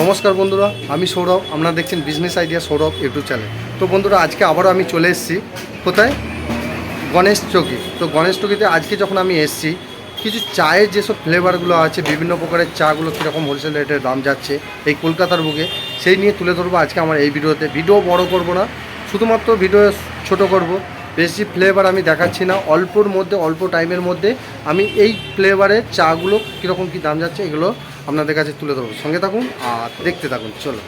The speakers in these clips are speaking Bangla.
নমস্কার বন্ধুরা, আমি সৌরভ, আপনারা দেখছেন business idea Sourav YouTube channel তো বন্ধুরা, আজকে আবারও আমি চলে এসেছি, কোথায়? গণেশ চকি। তো গণেশ চকিতে আজকে যখন আমি এসেছি, কিছু চায়ের যেসব ফ্লেভারগুলো আছে, বিভিন্ন প্রকারের চাগুলো কীরকম হোলসেল রেটের দাম যাচ্ছে, এই কলকাতার বুকে, সেই নিয়ে তুলে ধরবো আজকে আমার এই ভিডিওতে। ভিডিও বড় করব না, শুধুমাত্র ভিডিও ছোট করব বেশি ফ্লেভার আমি দেখাচ্ছি না। অল্পর মধ্যে অল্প টাইমের মধ্যে আমি এই ফ্লেভারের চাগুলো কীরকম কী দাম যাচ্ছে এগুলো আপনাদের কাছে তুলে ধরবো। সঙ্গে থাকুন আর দেখতে থাকুন। চলো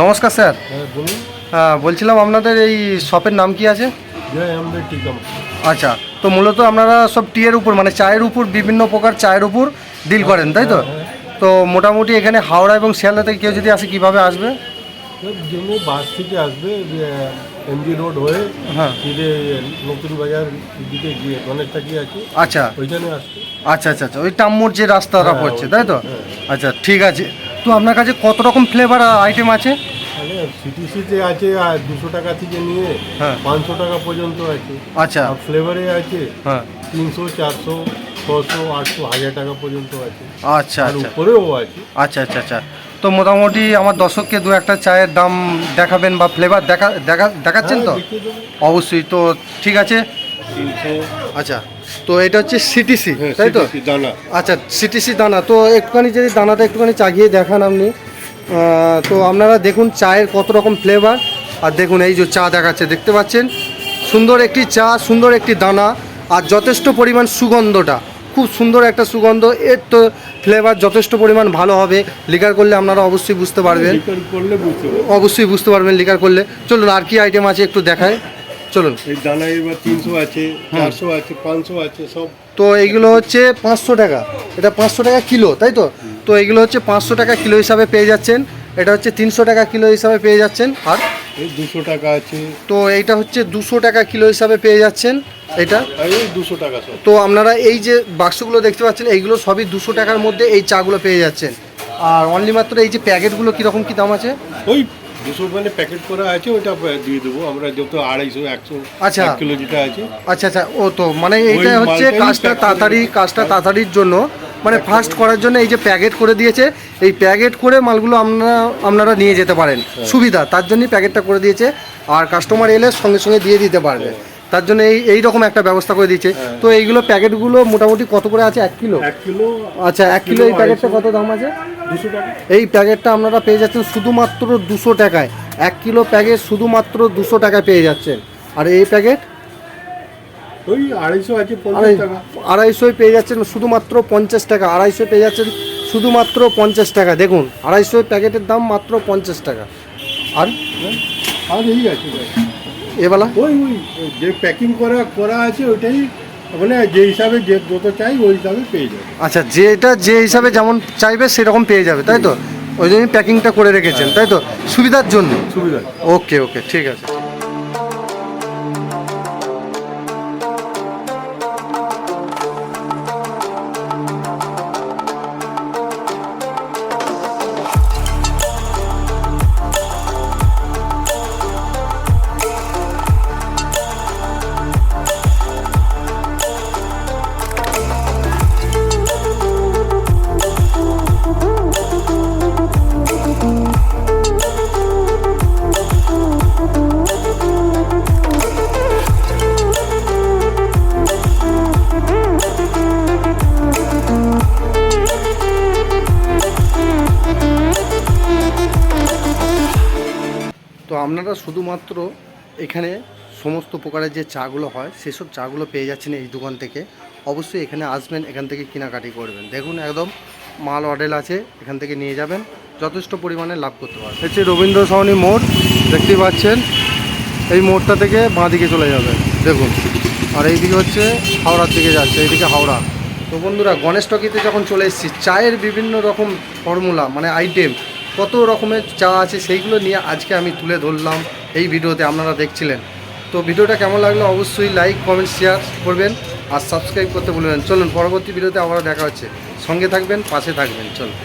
নমস্কার স্যার। হ্যাঁ বলুন। হ্যাঁ বলছিলাম আপনাদের এই শপের নাম কি আছে? আচ্ছা তো মূলত আপনারা সব টিয়ের উপর মানে চায়ের উপর বিভিন্ন প্রকার চায়ের উপর ডিল করেন তাই তো? তো মোটামুটি এখানে হাওড়া এবং শিয়ালদা থেকে কেউ যদি আসে কীভাবে আসবে? যেমনি বাস থেকে আসবে এমজি রোড হয়ে হ্যাঁ। ফিরে নতুন বাজার দিকে গিয়ে গণেশটা কি আছে? আচ্ছা। ওইখানে আসবে। আচ্ছা আচ্ছা আচ্ছা ওই টাম্মুর যে রাস্তাটা হ্যাঁ, পড়ছে তাই তো? হ্যাঁ। আচ্ছা ঠিক আছে। তো আপনার কাছে কত রকম ফ্লেভার আইটেম আছে? সিটিসিতে আছে দুশো টাকা থেকে নিয়ে হ্যাঁ। পাঁচশো টাকা পর্যন্ত আছে। আচ্ছা। ফ্লেভারে আছে হ্যাঁ। তিনশো চারশো ছশো আটশো হাজার টাকা পর্যন্ত আছে। আচ্ছা আর আচ্ছা। উপরেও আছে। আচ্ছা আচ্ছা আচ্ছা। তো মোটামুটি আমার দর্শককে দু একটা চায়ের দাম দেখাবেন বা ফ্লেভার দেখা দেখা দেখাচ্ছেন তো? হ্যাঁ। অবশ্যই তো ঠিক আছে। তিনশো। আচ্ছা তো এটা হচ্ছে সিটিসি হ্যাঁ তাই তো? দানা। আচ্ছা সিটিসি দানা। তো একটুখানি যদি দানাটা একটুখানি চাগিয়ে দেখান আপনি। তো আপনারা দেখুন চায়ের কত রকম ফ্লেভার আর দেখুন এই যে চা দেখাচ্ছে দেখতে পাচ্ছেন? সুন্দর একটি চা সুন্দর একটি দানা। আর যথেষ্ট পরিমাণ সুগন্ধটা। খুব সুন্দর একটা সুগন্ধ এর তো ফ্লেভার যথেষ্ট পরিমাণ ভালো হবে। লিকার করলে আপনারা অবশ্যই বুঝতে পারবেন। অবশ্যই বুঝতে পারবেন লিকার করলে। চলুন আর কি আইটেম আছে একটু দেখায় চলুন। দানা এবার তিনশো আছে চারশো আছে পাঁচশো আছে সব। তো এইগুলো হচ্ছে পাঁচশো টাকা। এটা পাঁচশো টাকা কিলো তাই তো? তো এইগুলো হচ্ছে পাঁচশো টাকা কিলো হিসাবে পেয়ে যাচ্ছেন। এটা হচ্ছে তিনশো টাকা কিলো হিসাবে পেয়ে যাচ্ছেন। আর? দুশো টাকা আছে। তো এইটা হচ্ছে দুশো টাকা কিলো হিসাবে পেয়ে যাচ্ছেন। এটা? দুশো টাকা তো আপনারা এই যে বাক্সগুলো দেখতে পাচ্ছেন এইগুলো সবই দুশো টাকার মধ্যে এই চাগুলো পেয়ে যাচ্ছেন। আর অনলি মাত্র এই যে প্যাকেটগুলো কীরকম কী দাম আছে? ওই দুশো মানে প্যাকেট করা আছে ওইটা দিয়ে দেবো। আমরা যত আড়াইশো একশো আচ্ছা। কিলো যেটা আছে। আচ্ছা আচ্ছা ও তো মানে এইটা হচ্ছে কাজটা তাড়াতাড়ি কাজটা তাড়াতাড়ির জন্য। মানে ফাস্ট করার জন্য এই যে প্যাকেট করে দিয়েছে এই প্যাকেট করে মালগুলো আপনারা আপনারা নিয়ে যেতে পারেন। হ্যাঁ। সুবিধা তার জন্যই প্যাকেটটা করে দিয়েছে। আর কাস্টমার এলে সঙ্গে সঙ্গে দিয়ে দিতে পারবে। তার জন্য এই এই রকম একটা ব্যবস্থা করে দিয়েছে। হ্যাঁ। তো এইগুলো প্যাকেটগুলো মোটামুটি কত করে আছে? এক কিলো? এক কিলো আচ্ছা এক কিলো এই প্যাকেটটা কত দাম আছে? দুশো টাকা। এই প্যাকেটটা আপনারা পেয়ে যাচ্ছেন শুধুমাত্র দুশো টাকায়। এক কিলো প্যাকেট শুধুমাত্র দুশো টাকায় পেয়ে যাচ্ছেন। আর এই প্যাকেট? ওই আড়াইশো আছে আড়াইশোয় পেয়ে যাচ্ছেন শুধুমাত্র পঞ্চাশ টাকা। আড়াইশো পেয়ে যাচ্ছেন শুধুমাত্র পঞ্চাশ টাকা। দেখুন আড়াইশোয় প্যাকেটের দাম মাত্র পঞ্চাশ টাকা। আর? আর এই আছে। এবেলা? ওই ওই যে প্যাকিং করা করা আছে ওইটাই মানে যে হিসাবে যে যত চাই ওই হিসাবে পেয়ে যাবে। আচ্ছা যেটা যে হিসাবে যেমন চাইবে সেরকম পেয়ে যাবে তাই তো? ওই জন্য প্যাকিংটা করে রেখেছেন তাই তো? সুবিধার জন্য? সুবিধা ওকে ওকে ঠিক আছে। আপনারা শুধুমাত্র এখানে সমস্ত প্রকারের যে চাগুলো হয়, সেসব চাগুলো পেয়ে যাচ্ছেন এই দোকান থেকে। অবশ্যই এখানে আসবেন, এখান থেকে কেনাকাটি করবেন। দেখুন একদম মাল অডেল আছে, এখান থেকে নিয়ে যাবেন। যথেষ্ট পরিমাণে লাভ করতে পারবেন। হচ্ছে রবীন্দ্র সাউনি মোড় দেখতেই পাচ্ছেন? এই মোড়টা থেকে বাঁ দিকে চলে যাবেন। দেখুন। আর এইদিকে হচ্ছে হাওড়ার দিকে যাচ্ছে, এইদিকে হাওড়া। তো বন্ধুরা, গণেশ টকিতে যখন চলে এসেছি, চায়ের বিভিন্ন রকম ফর্মুলা মানে আইটেম কত রকমের চা আছে সেইগুলো নিয়ে আজকে আমি তুলে ধরলাম এই ভিডিওতে আপনারা দেখছিলেন। তো ভিডিওটা কেমন লাগল অবশ্যই লাইক কমেন্ট শেয়ার করবেন আর সাবস্ক্রাইব করতে বলবেন চলুন পরবর্তী ভিডিওতে আবার দেখা হচ্ছে। সঙ্গে থাকবেন, পাশে থাকবেন। চলুন।